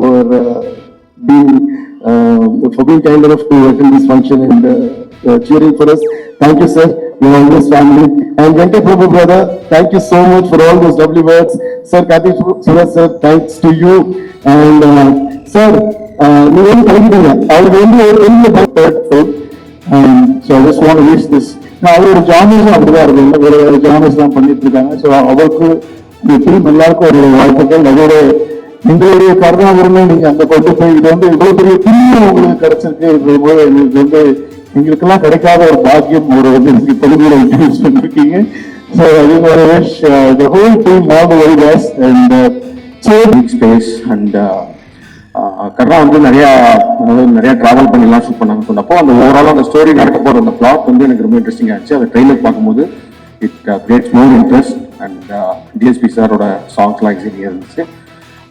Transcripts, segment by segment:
for uh, being uh, for being kind enough to attend this function and uh, uh, cheering for us. Thank you, sir. You're always family. And Venkat Prabhu brother, thank you so much for all those lovely words. Sir, Karthik Suresh sir, thanks to you. And uh, sir, you uh, நீங்க வந்து கலக்கிட்டீங்க அவருக்கு வந்து ஒரு பெரிய so I just want wish this அவரோட ஜாமர்ஸும் அப்படிதான் இருக்கு வேற வேற ஜாமர்ஸ் தான் பண்ணிட்டு இருக்காங்க ஸோ அவருக்கு இந்த ஃபிலிம் எல்லாருக்கும் ஒரு வாழ்த்துக்கள் அதோட எங்களுடைய கருணாகரமே நீங்க அங்க கொண்டு போய் இது வந்து இவ்வளவு பெரிய புண்ணியம் உங்களுக்கு கிடைச்சிருக்கு போது எங்களுக்கு வந்து எங்களுக்கெல்லாம் கிடைக்காத ஒரு பாக்கியம் ஒரு வந்து எனக்கு தெலுங்குல இன்ட்ரடியூஸ் பண்ணிருக்கீங்க. ஸோ அது ஒரு wish the whole team all the very best and big space and Karna வந்து நிறையா அதாவது நிறைய டிராவல் பண்ணிலாம் ஷூட் பண்ணாங்க சொன்னப்போ அந்த ஓவரால் அந்த ஸ்டோரி நடக்க போகிற அந்த பிளாட் வந்து எனக்கு ரொம்ப இன்ட்ரெஸ்டிங் ஆச்சு அந்த ட்ரெய்லர் பார்க்கும்போது it creates more interest and D S P சாரோட சாங்ஸ்லாம் எக்ஸிட் இருந்துச்சு.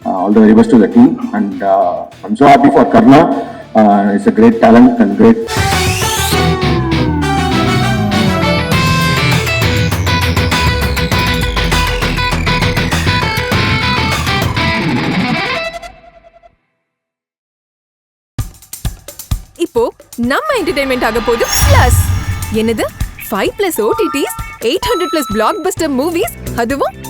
All the very best to the team and I'm so happy for Karna it's a great talent and great இப்போ நம்ம என்டர்டைன்மெண்ட் ஆக போது பிளஸ் என்னது? Five plus OTTs eight hundred plus blockbuster movies அதுவும்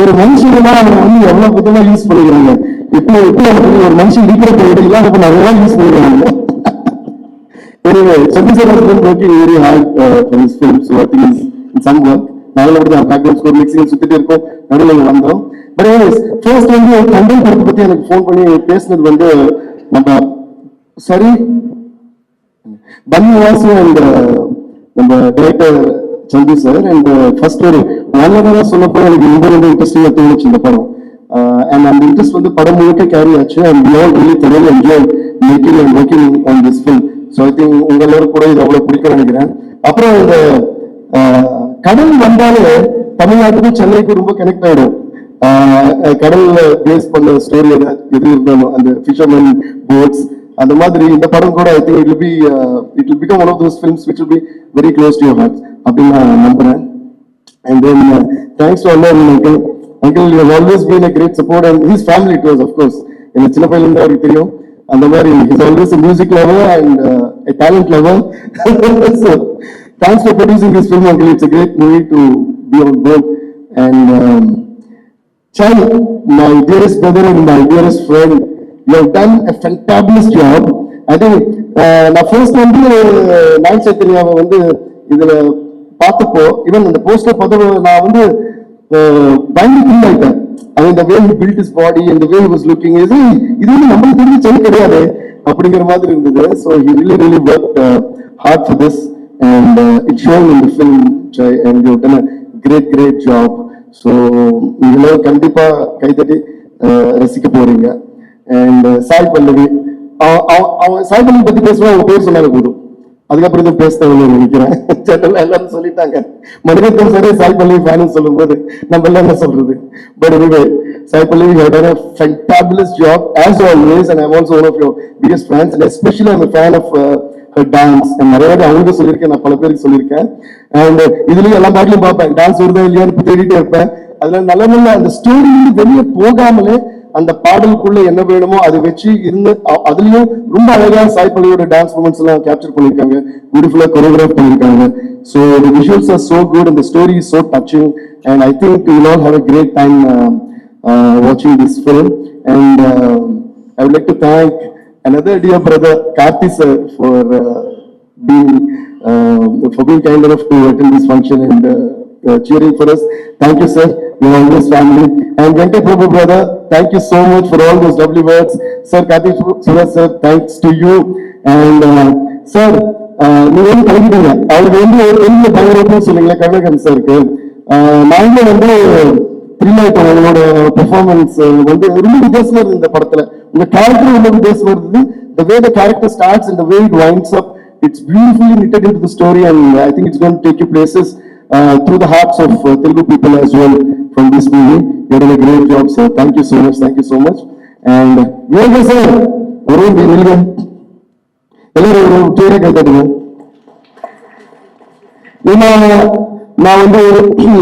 ஒரு மனுஷன் அவங்க வந்து எவ்வளவு புத்தகமா யூஸ் பண்ணிக்கிறாங்க. இப்போ இப்போ ஒரு மனுஷன் இருக்கிற போயிட்டு இல்லாத பண்ண அதெல்லாம் யூஸ் பண்ணிக்கிறாங்க. Anyway, Chandrasekhar has been working very hard uh, for his film, so I think he's in some work. நாங்களும் பேக்ரவுண்ட் ஸ்கோர் மிக்சிங் சுத்திட்டு இருக்கோம். நடுவில் வந்தோம். பட் ஃபர்ஸ்ட் வந்து கண்டென்ட் படத்தை பத்தி எனக்கு ஃபோன் பண்ணி பேசினது வந்து நம்ம சரி பன்னி அண்ட் நம்ம டைரக்டர் சந்தி சார் அண்ட் ஃபர்ஸ்ட் ஒரு நல்லதாக சொல்லப்போ எனக்கு ரொம்ப ரொம்ப இன்ட்ரெஸ்டிங்காக தோணுச்சு இந்த படம். அண்ட் அந்த இன்ட்ரெஸ்ட் வந்து படம் முழுக்க கேரி ஆச்சு. அண்ட் வி ஆல் ரியலி தெரியல enjoy making and working on this film so I think உங்க எல்லாரும் கூட இது அவ்வளோ பிடிக்க நினைக்கிறேன். அப்புறம் இந்த uh, கடல் வந்தாலே தமிழ்நாட்டுக்கும் சென்னைக்கும் ரொம்ப கனெக்ட் ஆகிடும் uh, கடல்ல பேஸ் பண்ண ஸ்டோரி எது இருந்தாலும் அந்த ஃபிஷர்மேன் போட்ஸ் அந்த மாதிரி இந்த படம் கூட I think it be it will become one of those films which will be very close to your heart அப்படின்னு நான் நம்புறேன். And then thanks to Allu uncle uncle you always been a great support and his family too of course எனக்கு சின்ன பையன்ல அவருக்கு தெரியும். அந்த மாதிரி is always music level and talent level so thanks for producing this film uncle it's a great movie to be our goal and Sai my dearest brother and my dearest friend you done done a job job. நான் first வந்து நாய் சைத்தன்யாவை வந்து இதுல பார்த்தப்போ even அந்த poster பார்த்தப்போ நான் வந்து பயந்து ஃபீல் ஆயிட்டேன் அது இந்த வே பில்ட் இஸ் பாடி இந்த வே வாஸ் லுக்கிங் இது இது வந்து நம்மளுக்கு தெரிஞ்ச செடி கிடையாது அப்படிங்கிற மாதிரி இருந்தது. So he really really work hard for this and it shown in the film joy and you done great great job so இதெல்லாம் கண்டிப்பாக கைத்தட்டி ரசிக்க போறீங்க. அண்ட் சாய் பல்லவி அவன் சாய் பல்லவி பத்தி பேசுவா அவங்க பேர் சொன்னாங்க போதும். அதுக்கப்புறம் எதுவும் பேச தேவையில்லை நினைக்கிறேன். ஜெனரலா எல்லாரும் சொல்லிட்டாங்க. மணிரத்னம் சரி சாய் பல்லவி ஃபேன் சொல்லும் போது நம்ம எல்லாம் என்ன சொல்றது? But anyway Sai Pallavi you have done a fantabulous job as always and I'm also one of your biggest fans and especially I'm dance uh, நிறைய வாட்டி அவங்களுக்கு சொல்லியிருக்கேன் நான் பல பேருக்கு சொல்லியிருக்கேன். அண்ட் uh, இதுலயும் எல்லா பாட்டிலும் பார்ப்பேன். டான்ஸ் வருதா இல்லையான்னு தேடிட்டே இருப்பேன். அதுல நல்ல நல்ல அந்த ஸ்டோரி வெளியே போகாமலே அந்த பாடலுக்குள்ள என்ன வேணுமோ அதை வச்சு இருந்து அதுலயும் ரொம்ப அழகா சாய் பள்ளியோட டான்ஸ் மூமெண்ட்ஸ் எல்லாம் கேப்சர் பண்ணியிருக்காங்க பியூட்டிஃபுல்லா கொரியோகிராஃப் பண்ணியிருக்காங்க so the visuals are so good அந்த story is so touching and I think you all have a great time வாட்சிங் this film and I would like to thank another dear brother Karthi sir for uh, being uh, for being kind enough to attend this function and uh, uh, cheering You're always family. And Venkat Prabhu brother, thank you so much for all those lovely words. Sir Karthik Suresh sir, thanks to you. And uh, sir, uh, நீங்க வந்து கலக்கிட்டீங்க அவருக்கு வந்து ஒரு பெரிய பயங்கரம்னு சொன்னீங்களா கண்ணகன் சாருக்கு நாங்களும் வந்து த்ரில் ஆயிட்டோம் உங்களோட பெர்ஃபார்மன்ஸ் வந்து ரொம்ப வித்தியாசமா இருந்தது இந்த படத்துல இந்த கேரக்டர் உள்ளது பேச வருது the way the character starts and the way it winds up it's beautifully knitted into the story and I think it's going to take you places uh, Uh, through the hearts of uh, Telugu people as well from this movie you did a great job sir. Thank you so much thank you so much. And Yoga sir. Arun Nilgan எல்லாரும் ஒரு பேரை கேட்டுடுங்க ஏன்னா நான் வந்து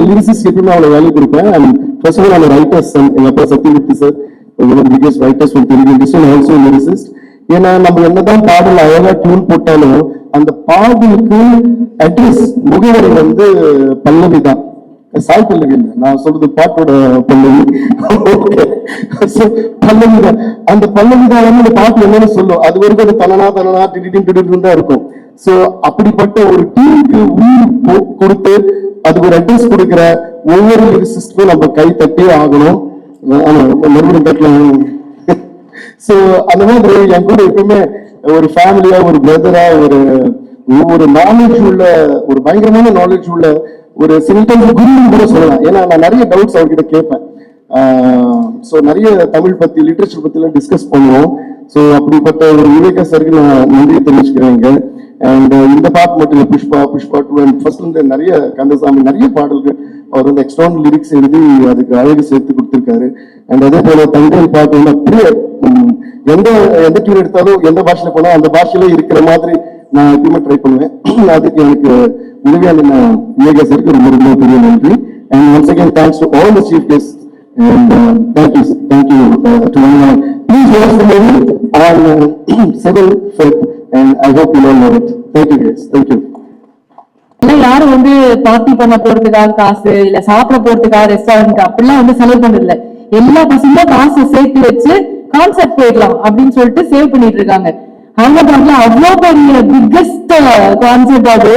lyricist எப்பயுமே அவளை value கொடுப்பேன் and first of all writers எங்கள் அப்பா Sathyamurthy sir biggest writers from Telugu industry also lyricist ஏன்னா நம்ம என்னதான் பாடல் அழகாக டியூன் போட்டாலும் அந்த பாடலுக்கு அட்ரஸ் முகவரி வந்து பல்லவி தான். சாய் பல்லவி இல்லை நான் சொல்றது பாட்டோட பல்லவி. பல்லவி தான். அந்த பல்லவி தான் வந்து அந்த பாட்டு என்னன்னு சொல்லும். அது வரைக்கும் அது தனனா தனனா டிடிடின் டிடிடின் தான் இருக்கும். சோ அப்படிப்பட்ட ஒரு டீமுக்கு உயிர் கொடுத்து அதுக்கு ஒரு அட்ரஸ் கொடுக்குற ஒவ்வொரு லிரிசிஸ்டுக்கும் நம்ம கை தட்டே ஆகணும். மறுபடியும் தட்டலாம். சோ அந்த மாதிரி என் கூட எப்பவுமே ஒரு ஃபேமிலியா ஒரு பிரதரா ஒரு ஒரு நாலேஜ் உள்ள ஒரு பயங்கரமான நாலேஜ் உள்ள ஒரு சிம்டம்ஸ் குருன்னு கூட சொல்லலாம். ஏன்னா நான் நிறைய டவுட்ஸ் அவர்கிட்ட கேட்பேன். ஸோ நிறைய தமிழ் பத்தி லிட்ரேச்சர் பத்தி எல்லாம் டிஸ்கஸ் பண்ணுவோம். ஸோ அப்படிப்பட்ட ஒரு விவேக சருக்கு நான் நன்றி தெரிவிச்சுக்கிறேங்க அண்ட் uh, இந்த பாட்டு மட்டும் இல்லை Pushpa Pushpa two and first வந்து நிறைய கந்தசாமி நிறைய பாடல்கள். அவர் வந்து எக்ஸ்ட்ரான் லிரிக்ஸ் எழுதி அதுக்கு அழகு சேர்த்து கொடுத்துருக்காரு. அண்ட் அதே போல தங்கல் பாட்டு வந்து அப்படியே எந்த எந்த டியூன் எடுத்தாலும் எந்த பாஷையில போனாலும் அந்த பாஷையில இருக்கிற மாதிரி நான் எப்பயுமே ட்ரை பண்ணுவேன். அதுக்கு எனக்கு உதவியான விவேக சருக்கு ரொம்ப ரொம்ப பெரிய நன்றி. And once again thanks to all the chief guest and thank you thank you you uh, to everyone. Please watch the movie on uh, 7th Feb, and I hope you thank you யாரும் வந்து party பண்ண போறதுக்காக காசு இல்ல சாப்பிட போறதுக்காக restaurant அப்படிலாம் வந்து செலவு பண்றது இல்ல எல்லா பசங்களும் காசு சேர்த்து வச்சு கான்செப்ட் போயிடலாம் அப்படின்னு சொல்லிட்டு சேவ் பண்ணிட்டு இருக்காங்க. ஹைதராபாத்ல அவ்வளோ பெரிய பிக்கஸ்ட் கான்செப்ட் அது.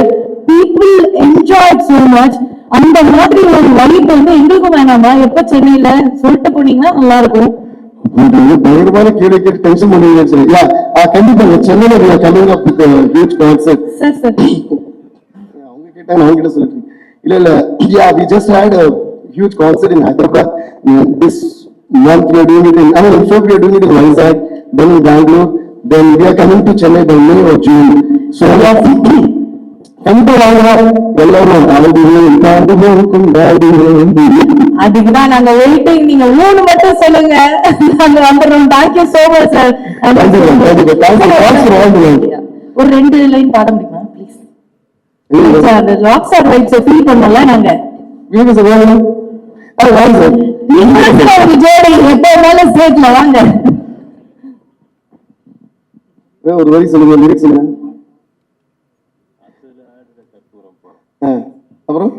பீப்புள் என்ஜாய் சோ மச் அந்த மாதிரி ஒரு வைப் வந்து எங்களுக்கும் வேணாமா? எப்ப சென்னையில சொல்லிட்டு போனீங்கன்னா நல்லா இருக்கும் பயங்கரமான கேள்வி கேட்டு டென்ஷன் பண்ணுவீங்க சென்னையில கம்மிங் அப் ஹியூஜ் அவங்க கேட்டாங்க அவங்க கிட்ட சொல்லிட்டு இல்ல இல்ல yeah we just had in Hyderabad. This month we are doing it in I mean fact we are doing it in Vizag then in Bangalore then we are coming to Chennai by May or June. So பாடுவேன் கொண்டாடுவேன் அதுக்குதான் நாங்க waiting நீங்க மூணு மட்டும் சொல்லுங்க. நாங்க வந்துடுறோம். Thank you so much sir. ஒரு ரெண்டு லைன் பாட முடியுமா? ப்ளீஸ் சார் அந்த ராக் ஸ்டார் வைப்ஸ் ஃபீல் பண்ணல நாங்க. வீடு சார் அது வாங்க சார் ஒரு ஜோடி எப்போ வேணாலும் ஸ்டேட்ல வாங்க ஒரு வரி சொல்லுங்க லிரிக்ஸ் சொல்லுங்க. அப்புறம்?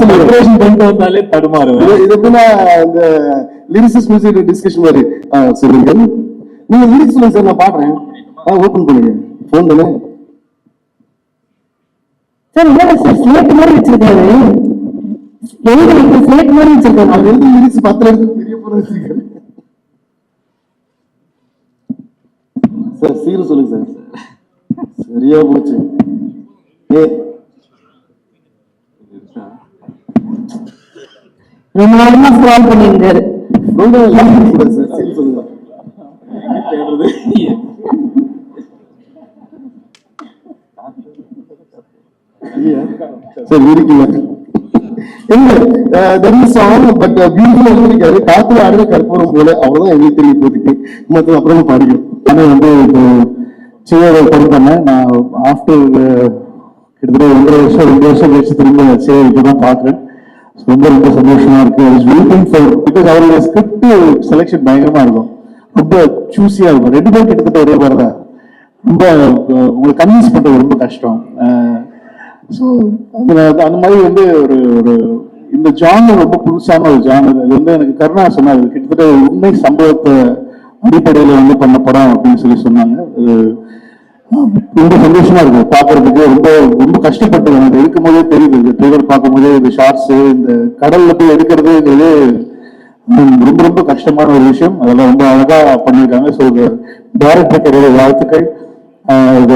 சொல்லுங்க பண்ணிட்டு வந்தாலே தடுமாறுவேன் இது எப்படின்னா இந்த மியூசிக் டிஸ்கஷன் மாதிரி. சொல்லுங்க. நீங்க லிரிக்ஸ் சொல்லுங்க சார் நான் பாடுறேன் ஆ ஓபன் பண்ணுங்க ஃபோன் தானே? சார் என்ன சார் ஸ்லேட் மாதிரி வச்சிருக்காரு. எழுதி வைக்க ஸ்லேட் மாதிரி வச்சிருக்காரு? அவர் எழுதி லிரிக்ஸ் பத்திரம் எடுத்து பெரிய பொருள் வச்சிருக்காரு சார். சீக்கிரம் சொல்லுங்க சார். சரியா போச்சு. ஏ. ரொம்ப நேரமா ஸ்க்ரால் பண்ணியிருந்தாரு ரொம்ப சார் சீக்கிரம் சொல்லுங்க. இல்லையா? சரி இருக்கீங்க. எங்க? தெரி சாங் பட் பியூட்டிஃபுல் எழுதிருக்காரு காத்துல ஆடுற கற்பூரம் போல அவ்வளவுதான் எங்களுக்கு தெரியும் இப்போதைக்கு. மற்ற அப்புறமா பாடிக்கும் ஆனா வந்து இப்போ சிவரை படம் பண்ணேன் நான் ஆஃப்டர் கிட்டத்தட்ட ஒன்றரை வருஷம் ரெண்டு வருஷம் கழிச்சு திரும்ப சிவ இப்பதான் பாக்குறேன். ரொம்ப ரொம்ப சந்தோஷமா இருக்கு. வெயிட்டிங் ஃபார் பிகாஸ் அவருடைய ஸ்கிரிப்ட் செலெக்ஷன் பயங்கரமா இருக்கும். ரொம்ப சூஸியா இருக்கும். ரெண்டு பேரும் கிட்டத்தட்ட ஒரே மாதிரி தான் ரொம்ப உங்களுக்கு உங்களை கன்வின்ஸ் பண்றது ரொம்ப கஷ்டம். ஸோ அந்த மாதிரி வந்து ஒரு ஒரு இந்த ஜானர் ரொம்ப புதுசான ஒரு ஜானர் அது வந்து எனக்கு கருணா சொன்னார். கிட்டத்தட்ட உண்மை சம்பவத்தை அடிப்படையில் வந்து பண்ண படம் அப்படின்னு சொல்லி சொன்னாங்க. ரொம்ப சந்தோஷமா இருக்கு பாக்குறதுக்கு ரொம்ப ரொம்ப கஷ்டப்பட்டு எனக்கு எடுக்கும் போதே தெரியுது. இந்த ட்ரெய்லர் பார்க்கும் போதே இந்த ஷார்ட்ஸ் இந்த கடல்ல போய் எடுக்கிறதுங்கிறது ரொம்ப ரொம்ப கஷ்டமான ஒரு விஷயம். அதெல்லாம் ரொம்ப அழகா பண்ணியிருக்காங்க. ஸோ டேரக்டருக்கு என்னுடைய வாழ்த்துக்கள்.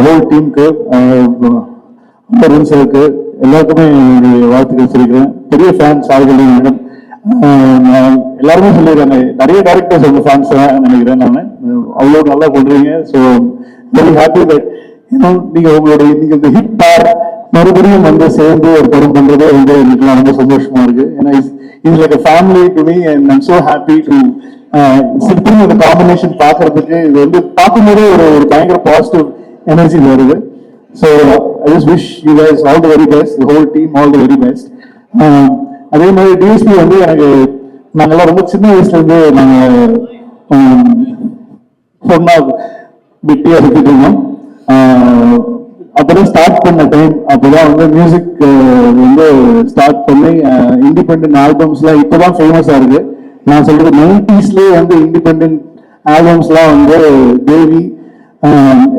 ஹோல் டீமுக்கு அருண் சாருக்கு எல்லாருக்குமே என்னுடைய வாழ்த்துக்கள் சொல்லிக்கிறேன். பெரிய ஃபேன்ஸ் ஆளுகள் மேடம் எல்லாருமே சொல்லியிருக்காங்க. நிறைய டேரக்டர்ஸ் உங்க ஃபேன்ஸ் நினைக்கிறேன் நான். அவ்வளோ நல்லா பண்ணுறீங்க ஸோ வெரி ஹாப்பி தட் நீங்கள் உங்களுடைய நீங்கள் இந்த ஹிட் பார் மறுபடியும் வந்து சேர்ந்து ஒரு படம் பண்றது வந்து எனக்கு ரொம்ப சந்தோஷமா இருக்கு. ஏன்னா is like family to me and I'm so happy to simple இந்த காம்பினேஷன் பார்க்கறதுக்கு இது வந்து பார்க்கும்போதே ஒரு ஒரு பயங்கர பாசிட்டிவ் எனர்ஜி வருது. So I just wish you guys all the very best the whole team all the very best அதே மாதிரி டிஎஸ்பி வந்து எனக்கு நாங்கள்லாம் ரொம்ப சின்ன வயசுலேருந்து நாங்கள் சொன்னால் um, பிட்டியாக சொன்னா இருந்தோம். Uh, அப்பதான் ஸ்டார்ட் பண்ண டைம் அப்பதான் வந்து மியூசிக் வந்து ஸ்டார்ட் பண்ணி இண்டிபெண்ட் ஆல்பம்ஸ்லாம் இப்பதான் ஃபேமஸா இருக்கு. நான் சொல்றது நைன்டிஸ்லயே வந்து இண்டிபெண்ட் ஆல்பம்ஸ்லாம் வந்து தேவி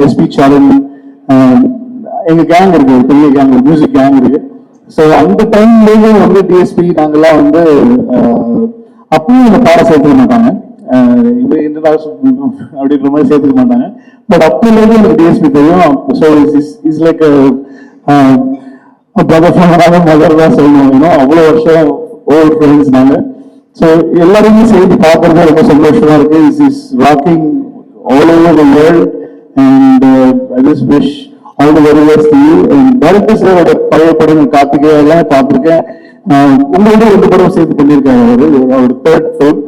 எஸ்பி சரண் எங்க கேங் இருக்கு ஒரு பெரிய கேங் மியூசிக் கேங் இருக்கு. ஸோ அந்த டைம்லேயே வந்து டிஎஸ்பி நாங்கெல்லாம் வந்து அப்பயும் இந்த பாட சேர்த்துக்க மாட்டாங்க. இது என்னடா அப்படின்ற மாதிரி சேர்த்துக்க மாட்டாங்க. பட் அப்போலேருந்து எனக்கு டிஎஸ்பி தெரியும். So is is like brother mother தான் சொல்லணும். இன்னும் அவ்வளோ வருஷம் ஓல்ட் ஃப்ரெண்ட்ஸ் நாங்க. ஸோ எல்லாருமே சேர்ந்து பார்க்கறது ரொம்ப சந்தோஷமா இருக்கு. Is is walking all over the world and I just wish all the very best you director சாரோட பழைய படங்கள் கார்த்திகேயா எல்லாம் பார்த்துருக்கேன். உங்களோட ரெண்டு படம் சேர்த்து பண்ணியிருக்காங்க. அவர் அவர் third film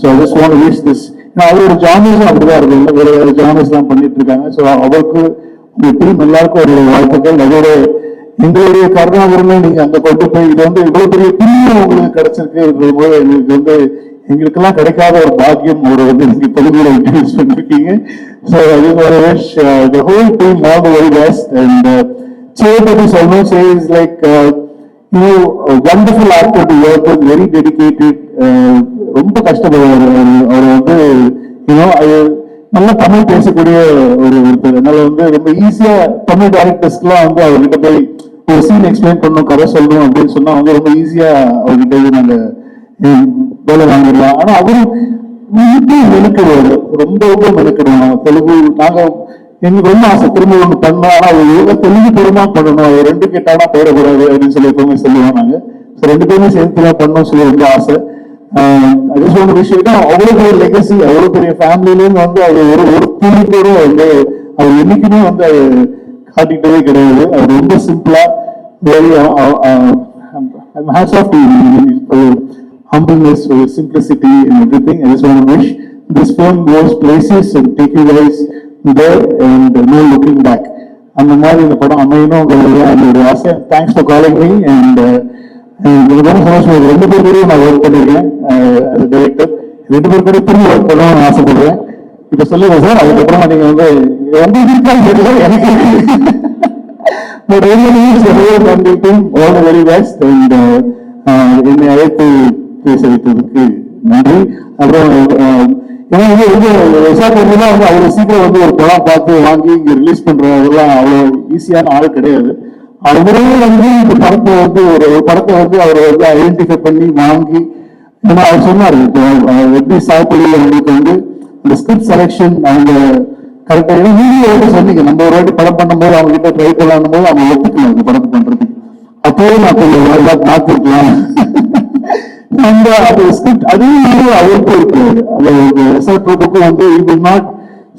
so I just want wish this அவரோட ஜானர்ஸும் அப்படிதான் இருக்கு. இல்லை வேற வேற ஜானர்ஸ் தான் பண்ணிட்டு இருக்காங்க ஸோ அவருக்கு உங்க டீம் எல்லாருக்கும் ஒரு வாழ்த்துக்கள். அதோட எங்களுடைய கருணாகரனை நீங்க அங்க கொண்டு போய் இது வந்து இவ்வளவு பெரிய பிரிவு உங்களுக்கு கிடைச்சிருக்கு போது எங்களுக்கு வந்து எங்களுக்கெல்லாம் கிடைக்காத ஒரு பாக்கியம் ஒரு வந்து நீங்க தெலுங்குல இன்ட்ரடியூஸ் பண்ணிருக்கீங்க. ஸோ அது ஒரு wish the whole team all very best and சேபதி சொல்லணும். Say is like you wonderful actor too very dedicated ரொம்ப கஷ்டப்படுவார் அவர் அவர் வந்து யூனோ நல்ல தமிழ் பேசக்கூடிய ஒரு ஒருத்தர். அதனால வந்து ரொம்ப ஈஸியா தமிழ் டேரக்டர்ஸ்லாம் வந்து அவர்கிட்ட போய் ஒரு சீன் எக்ஸ்பிளைன் பண்ணும் கதை சொல்லணும் அப்படின்னு சொன்னா வந்து ரொம்ப ஈஸியா அவர்கிட்ட போய் நாங்க வேலை வாங்கிடலாம். ஆனா அவரும் ரொம்ப மெனுக்கிடுவார். ரொம்ப ரொம்ப மெனுக்கிடுவோம் தெலுங்கு நாங்க எங்களுக்கு ரொம்ப ஆசை திரும்ப ஒண்ணு பண்ணோம் ஆனா அது எவ்வளோ தெலுங்கு பண்ணணும் அது ரெண்டு கேட்டானா போயிடக்கூடாது அப்படின்னு சொல்லி எப்பவுமே சொல்லுவோம் நாங்க. ஸோ ரெண்டு பேருமே சேர்த்து தான் பண்ணோம் சொல்லி ரொம்ப ஆசை. அது ஒரு விஷயம் அவ்வளவு பெரிய லெகசி அவ்வளவு பெரிய ஃபேமிலிலேருந்து வந்து அவர் ஒரு ஒரு துணி கூட வந்து அவர் என்னைக்குமே வந்து அது காட்டிக்கிட்டதே கிடையாது. அவர் ரொம்ப சிம்பிளா very hats off humbleness, for your simplicity and everything. I just want to wish this film goes places and take you guys there and no looking back. அந்த மாதிரி இந்த படம் அமையணுங்கிறது என்னுடைய ஆசை. Thanks for calling me and எனக்கு ரொம்ப சந்தோஷம். ரெண்டு பேர் கூடயும் நான் ஒர்க் பண்ணியிருக்கேன் டைரக்டர் uh, ரெண்டு பேர் கூட திரும்பி ஒர்க் பண்ணணும்னு ஆசைப்படுறேன் இப்போ சொல்லுங்க சார். அதுக்கப்புறம் நீங்கள் வந்து உங்களுக்கு இருக்காங்க எனக்கு but But really, it's a whole uh, uh, என்னை அழைத்து பேச வைத்ததுக்கு நன்றி. அப்புறம் ஏன்னா வந்து வந்து விசாரணை வந்து வந்து அவ்வளவு சீக்கிரம் வந்து ஒரு படம் பார்த்து வாங்கி இங்கே ரிலீஸ் பண்றதெல்லாம் அவ்வளோ ஈஸியான ஆள் கிடையாது. அவரே வந்து இந்த படத்தை வந்து ஒரு ஒரு படத்தை வந்து அவரை வந்து ஐடென்டிஃபை பண்ணி வாங்கி ஏன்னா அவர் சொன்னார் இப்போ எப்படி சாப்பிடல அவங்களுக்கு வந்து இந்த ஸ்கிரிப்ட் செலெக்ஷன் அவங்க கரெக்டாக ஏன்னா நீங்க வந்து சொன்னீங்க நம்ம ஒரு வாட்டி படம் பண்ணும்போது அவங்க கிட்ட ட்ரை பண்ணலாம் போது அவங்க ஒத்துக்கல இந்த படத்தை பண்ணுறதுக்கு அப்போவே நான் கொஞ்சம் நல்லா பார்த்துருக்கலாம் அந்த ஸ்கிரிப்ட் அதே மாதிரி அவருக்கும் இருக்கு. அது ரிசர்ச் ப்ரோட்டுக்கும் வந்து you will not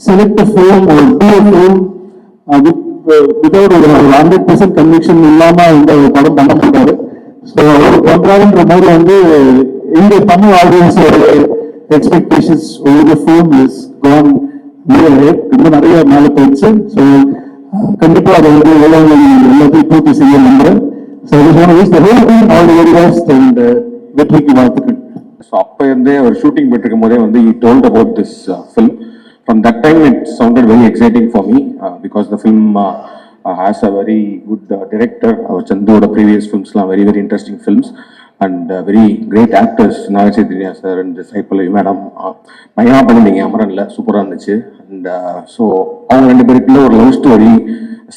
select film ஒரு டூ ஃபிலிம் வித்தவுட் ஒரு ஹண்ட்ரட் பர்சன்ட் கன்விக்ஷன் இல்லாம இந்த படம் பண்ண மாட்டாரு ஸோ அவர் பண்றாருன்ற மாதிரி வந்து இந்த தமிழ் ஆடியன்ஸோட எக்ஸ்பெக்டேஷன்ஸ் ஒவ்வொரு ஃபிலிம் இஸ் கான் இன்னும் நிறைய மேலே போயிடுச்சு ஸோ கண்டிப்பா அதை வந்து எவ்வளவு எல்லாத்தையும் பூர்த்தி செய்ய நம்புறேன் so wish the whole all the very best and வெற்றிக்கு வாழ்த்துக்கள். ஸோ அப்போ இருந்தே அவர் ஷூட்டிங் போயிட்டு இருக்கும் போதே வந்து ஈ told about this film from that time it sounded very exciting for me because the film has a very good director அவர் சந்துவோட ப்ரீவியஸ் ஃபிலிம்ஸ்லாம் very very interesting films and very great actors Naga Chaitanya sir and Sai Pallavi madam பயங்கரமாக பண்ணிருந்தீங்க அமரன்ல சூப்பராக இருந்துச்சு and so அவங்க ரெண்டு பேருக்குள்ள ஒரு love story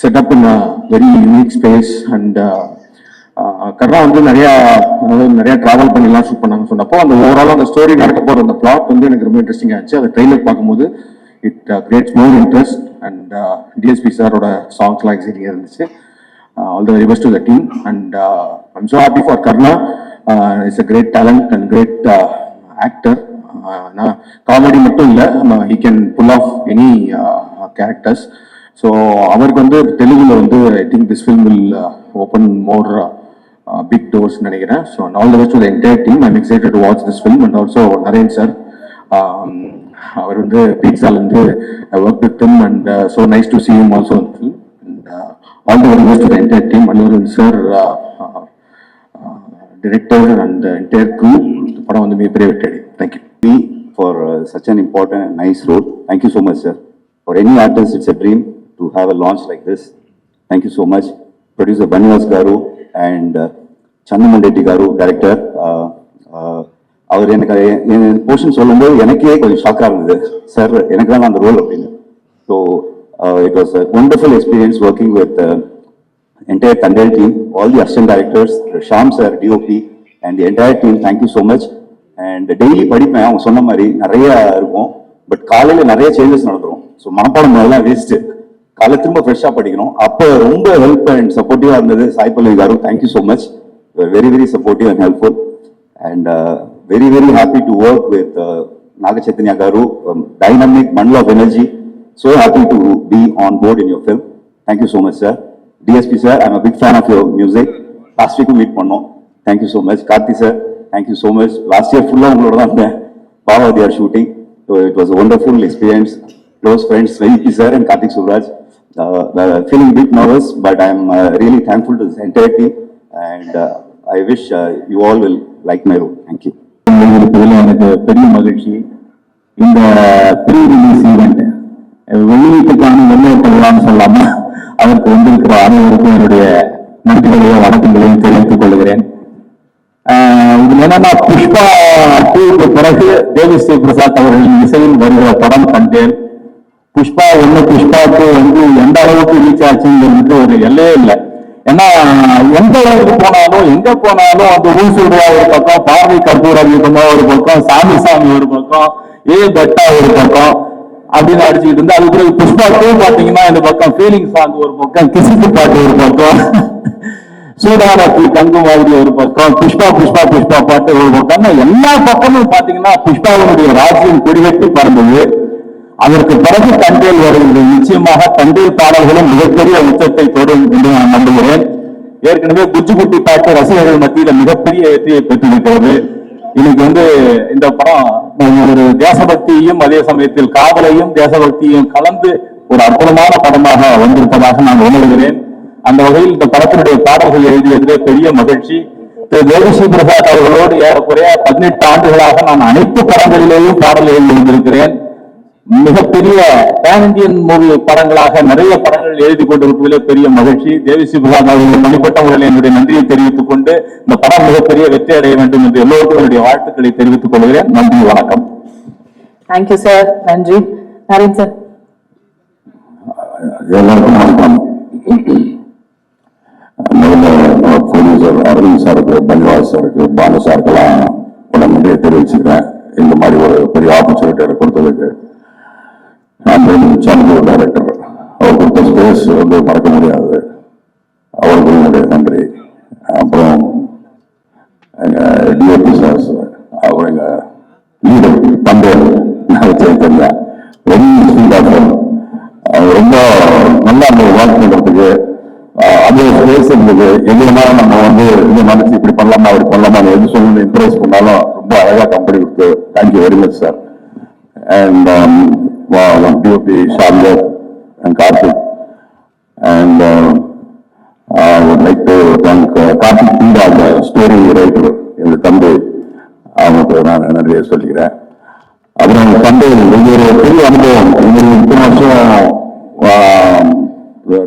setup in a very unique space and Karna வந்து நிறையா அதாவது நிறைய டிராவல் பண்ணிலாம் ஷூட் பண்ணாங்க சொன்னப்போ அந்த ஓவரால் அந்த ஸ்டோரி நடக்க போகிற அந்த பிளாட் வந்து எனக்கு ரொம்ப இன்ட்ரெஸ்டிங்காக இருந்துச்சு அந்த ட்ரெய்லர் பார்க்கும்போது it creates more interest and DSP சாரோட சாங்ஸ்லாம் எக்ஸைட்டிங்காக இருந்துச்சு. All the very best to the team and I'm so happy for Karna it's a great talent and great actor comedy மட்டும் இல்லை he can pull off any characters so அவருக்கு வந்து தெலுங்குல வந்து I think this film will open more big doors நினைக்கிறேன். So all the best to entire team I'm excited to watch this film and also Naren sir அவர் வந்து பீட்சாலேருந்து work with them and so nice to see him also and all the very best to entire team மல்லூரன் sir director and entire crew படம் வந்து மிகப்பெரிய வெற்றி thank you for such uh, important nice important and nice so much sir so much, sir. For any artist, it's a dream to have a launch like this. Thank you so and சந்திரமன் Reddy garu character அவர் எனக்கு என் portion சொல்லும்போது எனக்கே கொஞ்சம் ஷாக்காக இருந்தது sir எனக்கு தான் அந்த ரோல் அப்படின்னு so it was wonderful experience working with entire Thandel team all the assistant directors Sham sir DOP and entire team thank you so much and daily படிப்பேன் அவங்க சொன்ன மாதிரி நிறைய இருக்கும் பட் காலையில் நிறைய சேஞ்சஸ் நடந்துடும் ஸோ மனப்பாடம் மாதிரிலாம் வேஸ்ட்டு காலை திரும்ப ஃப்ரெஷ்ஷாக படிக்கணும் அப்போ ரொம்ப ஹெல்ப் அண்ட் சப்போர்ட்டிவாக இருந்தது சாய்பல்லவி காரும் thank you so much very very supportive and helpful and very very happy to work with Naga Chaitanya car dynamic bundle of energy so happy to be on board in your film thank you so much sir DSP sir I'm big fan of your music last வீக்கும் meet பண்ணோம் thank you so much Karthi sir thank you so much last year ஃபுல்லாக உங்களோட தான் இருந்தேன் பாபாவதியார் shooting it was wonderful experience close friends வெயிட்டி sir and Karthik Subbaraj uh, uh, feeling a bit nervous but I'm uh, really thankful to this entire team and uh, I wish uh, you all will like my role thank you இருப்பதில் எனக்கு பெரிய மகிழ்ச்சி இந்த pre release event வெளியீட்டுக்கான விழான்னு சொல்லாம அதற்கு வந்திருக்கிற அனைவருக்கும் என்னுடைய நன்றிகளையும் வணக்கங்களையும் தெரிவித்துக் கொள்கிறேன் இதுல என்னன்னா புஷ்பா டூக்கு பிறகு தேவிஸ்ரீ பிரசாத் அவர்களின் இசையில் வருகிற படம் கண்டேன் புஷ்பா ஒண்ணு புஷ்பா வந்து எந்த அளவுக்கு ரீச் ஆச்சுங்கிறது ஒரு எல்லையே இல்லை. ஏன்னா எந்த அளவுக்கு போனாலும் எங்க போனாலும் அந்த ஊசுடுவா ஒரு பக்கம் பார்வை கற்பூர தீபமா ஒரு பக்கம் சாமி சாமி ஒரு பக்கம் ஏ பெட்டா ஒரு பக்கம் அப்படின்னு அடிச்சுக்கிட்டு இருந்தா அது பிறகு புஷ்பா டூ பாத்தீங்கன்னா இந்த பக்கம் ஃபீலிங் சாங் ஒரு பக்கம் கிசிக்கு பாட்டு ஒரு பக்கம் சூடானத்தி தங்கு மாதிரி ஒரு பக்கம் புஷ்பா புஷ்பா புஷ்பா பாட்டு ஒரு பக்கம். எல்லா பக்கமும் பாத்தீங்கன்னா புஷ்பாவுடைய ராஜ்யம் கொடிகட்டி பறந்தது. அதற்கு பிறகு தந்தையில் வருகிறது நிச்சயமாக தந்தையில் பாடல்களும் மிகப்பெரிய உச்சத்தை தொடும் என்று நான் நம்புகிறேன். ஏற்கனவே குச்சி குட்டி பாட்டு ரசிகர்கள் மத்தியில மிகப்பெரிய வெற்றியை பெற்றிருக்கிறது இன்னைக்கு வந்து இந்த படம் ஒரு தேசபக்தியையும் அதே சமயத்தில் காதலையும் தேசபக்தியையும் கலந்து ஒரு அற்புதமான படமாக வந்திருப்பதாக நான் உணர்கிறேன். அந்த வகையில் இந்த படத்தினுடைய பாடல்கள் எழுதியதிலே பெரிய மகிழ்ச்சி. திரு தேவஸ்ரீ பிரசாத் அவர்களோடு ஏறக்குறைய பதினெட்டு ஆண்டுகளாக நான் அனைத்து படங்களிலேயும் பாடல் எழுதி வந்திருக்கிறேன் மிகப்பெரிய பேன் இந்தியன் மூவி படங்களாக நிறைய படங்கள் எழுதி கொண்டிருப்பதிலே பெரிய மகிழ்ச்சி. தேவிஸ்ரீ பிரசாத் அவர்கள் தனிப்பட்ட முறையில் என்னுடைய நன்றியை தெரிவித்துக் கொண்டு இந்த படம் மிகப்பெரிய வெற்றி அடைய வேண்டும் என்று எல்லோருக்கும் என்னுடைய வாழ்த்துக்களை தெரிவித்துக் கொள்கிறேன். நன்றி வணக்கம். தேங்க்யூ சார் நன்றி. நரேன் சார் எல்லாருக்கும் வணக்கம். முதல்ல ப்ரொடியூசர் அரவிந்த் சாருக்கு பன்வாஸ் சாருக்கு பானு சாருக்கெல்லாம் உடனடியே தெரிவிச்சுக்கிறேன். இந்த மாதிரி ஒரு பெரிய ஆப்பர்ச்சுனிட்டி எனக்கு கொடுத்ததுக்கு நான் சந்திர டைரக்டர் அவர் கொடுத்த ஸ்பேஸ் வந்து மறக்க முடியாது. அவருக்கு என்னுடைய நன்றி. அப்புறம் எங்கள் டிஓபி சார் அவர் எங்கள் லீடர் பந்தேர் சைத்தன்யா வெரி ஸ்வீட் அவர் ரொம்ப நல்லா அந்த ஒர்க் பண்றதுக்கு அதே அது ஸ்பேஸ் இருந்தது. எதுனா நம்ம வந்து இந்த நினைச்சு இப்படி பண்ணலாமா அப்படி பண்ணலாமா எது சொல்லணும் இம்ப்ரெஸ் பண்ணாலும் ரொம்ப அழகாக கம்பெனி கொடுத்து thank you very much sir and um, well, DOP Shamlet and Karthik. And uh, I would like to thank uh, Karthik Pinda, the story writer in the தந்தை அவனுக்கு நான் நன்றியை சொல்லிக்கிறேன். அப்புறம் அந்த தந்தை ஒவ்வொரு பெரிய அனுபவம். இது இத்தனை வருஷம்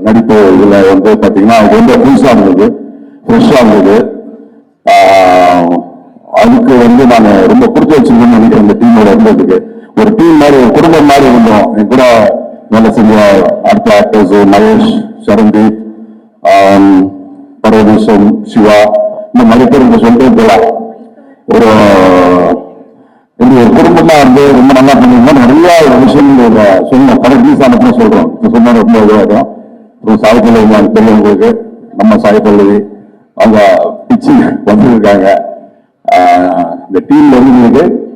நடிப்பு இதில் வந்து பார்த்தீங்கன்னா அது ரொம்ப புதுசாக இருந்தது. ஃப்ரெஷ்ஷாக இருந்தது. அதுக்கு வந்து நான் ரொம்ப கொடுத்து வச்சிருந்தேன்னு நினைக்கிறேன் இந்த டீமோட இருந்ததுக்கு ஒரு டீம் மாதிரி ஒரு குடும்பம் மாதிரி இருந்தோம். என் கூட வேலை செஞ்ச அடுத்த ஆக்டர்ஸ் மகேஷ் சரண்தீப் பரவதீசம் சிவா இந்த மாதிரி பேர் இங்க சொல்லிட்டே ஒரு இந்த ஒரு குடும்பம் இருந்து ரொம்ப நல்லா பண்ணிருந்தோம் நிறைய விஷயங்கள் சொன்னோம். படம் சாணத்தில் ஆனப்போ சொல்றோம். இப்ப ரொம்ப இதுவாகும் அப்புறம் மாதிரி பெரியவங்களுக்கு நம்ம சாய்ப்பள்ளி அவங்க பிச்சு வந்துருக்காங்க. இந்த டீம்ல இருந்தவங்களுக்கு